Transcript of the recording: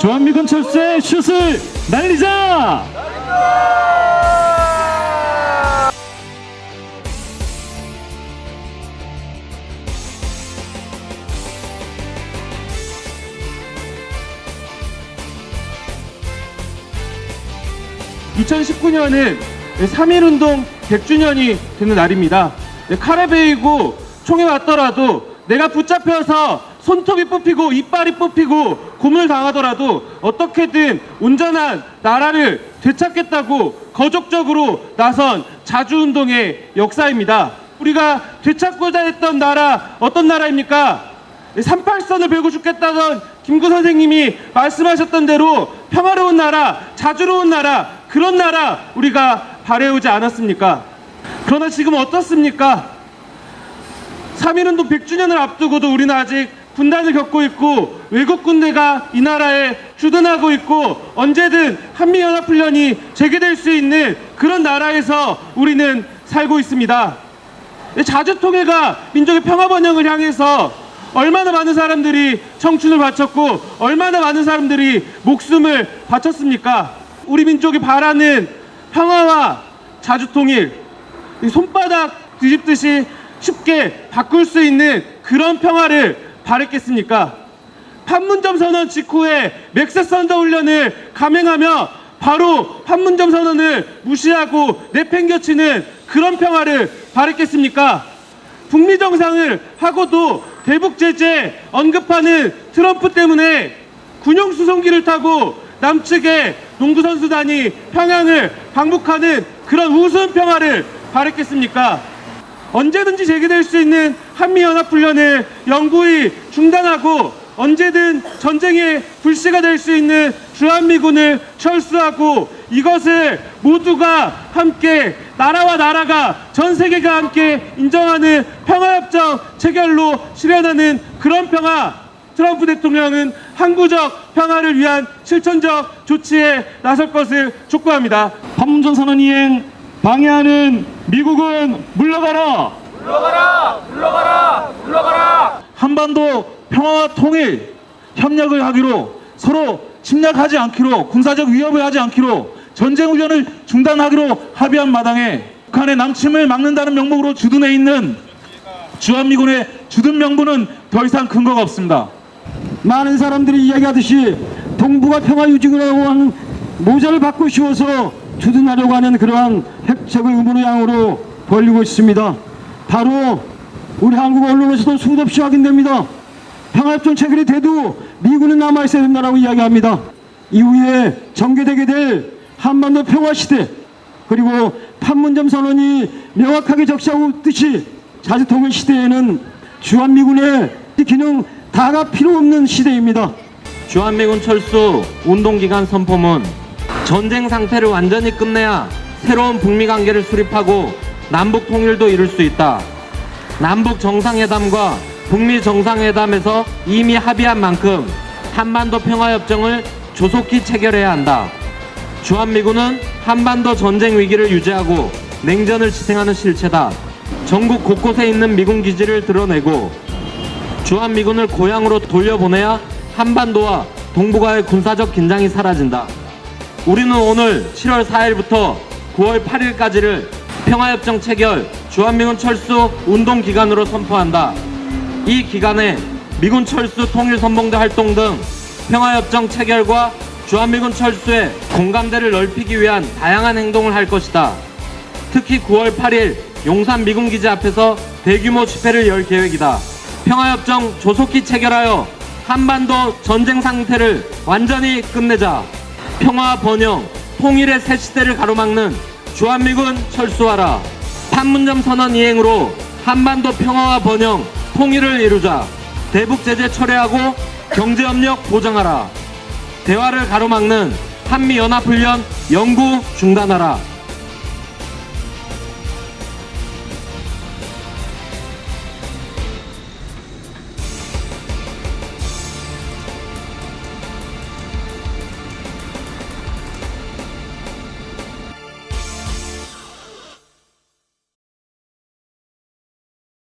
주한미군 철수의 슛을 날리자! (2019년은) 3.1운동 100주년이 되는 날입니다 네, 칼에 베이고 총에 맞더라도 내가 붙잡혀서 손톱이 뽑히고 이빨이 뽑히고 고문을 당하더라도 어떻게든 온전한 나라를 되찾겠다고 거족적으로 나선 자주운동의 역사입니다 우리가 되찾고자 했던 나라 어떤 나라입니까? 38선을 베고 죽겠다던 김구 선생님이 말씀하셨던 대로 평화로운 나라, 자주로운 나라, 그런 나라 우리가 바래오지 않았습니까? 그러나 지금 어떻습니까? 3.1운동 100주년을 앞두고도 우리는 아직 분단을 겪고 있고 외국 군대가 이 나라에 주둔하고 있고 언제든 한미연합훈련이 재개될 수 있는 그런 나라에서 우리는 살고 있습니다. 자주통일과 민족의 평화 번영을 향해서 얼마나 많은 사람들이 청춘을 바쳤고 얼마나 많은 사람들이 목숨을 바쳤습니까? 우리 민족이 바라는 평화와 자주통일 이 손바닥 뒤집듯이 쉽게 바꿀 수 있는 그런 평화를 바랬겠습니까? 판문점 선언 직후에 맥스 선더 훈련을 감행하며 바로 판문점 선언을 무시하고 내팽겨치는 그런 평화를 바랬겠습니까? 북미 정상을 하고도 대북 제재 언급하는 트럼프 때문에 군용 수송기를 타고 남측의 농구 선수단이 평양을 방북하는 그런 우스운 평화를 바랬겠습니까? 언제든지 재개될 수 있는 한미연합훈련을 영구히 중단하고 언제든 전쟁의 불씨가 될 수 있는 주한미군을 철수하고 이것을 모두가 함께 나라와 나라가 전 세계가 함께 인정하는 평화협정 체결로 실현하는 그런 평화 트럼프 대통령은 항구적 평화를 위한 실천적 조치에 나설 것을 촉구합니다. 판문점 선언 이행 방해하는 미국은 물러가라! 물러가라! 물러가라! 물러가라! 한반도 평화와 통일 협력을 하기로 서로 침략하지 않기로 군사적 위협을 하지 않기로 전쟁 훈련을 중단하기로 합의한 마당에 북한의 남침을 막는다는 명목으로 주둔해 있는 주한미군의 주둔 명분은 더 이상 근거가 없습니다. 많은 사람들이 이야기하듯이 동북아 평화 유지라고 하는 모자를 받고 씌워서 주둔하려고 하는 그러한 의무의 양으로 벌리고 있습니다. 바로 우리 한국 언론에서도 수없이 확인됩니다. 평화협정 체결이 돼도 미군은 남아있어야 된다고 이야기합니다. 이후에 전개되게 될 한반도 평화시대 그리고 판문점 선언이 명확하게 적시하고 있듯이 자주통일 시대에는 주한미군의 기능 다가 필요 없는 시대입니다. 주한미군 철수 운동기간 선포문 전쟁 상태를 완전히 끝내야 새로운 북미 관계를 수립하고 남북 통일도 이룰 수 있다. 남북 정상회담과 북미 정상회담에서 이미 합의한 만큼 한반도 평화협정을 조속히 체결해야 한다. 주한미군은 한반도 전쟁 위기를 유지하고 냉전을 지탱하는 실체다. 전국 곳곳에 있는 미군 기지를 드러내고 주한미군을 고향으로 돌려보내야 한반도와 동북아의 군사적 긴장이 사라진다. 우리는 오늘 7월 4일부터 9월 8일까지를 평화협정 체결 주한미군 철수 운동 기간으로 선포한다. 이 기간에 미군 철수 통일 선봉대 활동 등 평화협정 체결과 주한미군 철수에 공감대를 넓히기 위한 다양한 행동을 할 것이다. 특히 9월 8일 용산 미군 기지 앞에서 대규모 집회를 열 계획이다. 평화협정 조속히 체결하여 한반도 전쟁 상태를 완전히 끝내자. 평화 번영, 통일의 새 시대를 가로막는 주한미군 철수하라. 판문점 선언 이행으로 한반도 평화와 번영, 통일을 이루자. 대북 제재 철회하고 경제 협력 보장하라. 대화를 가로막는 한미 연합 훈련 영구 중단하라.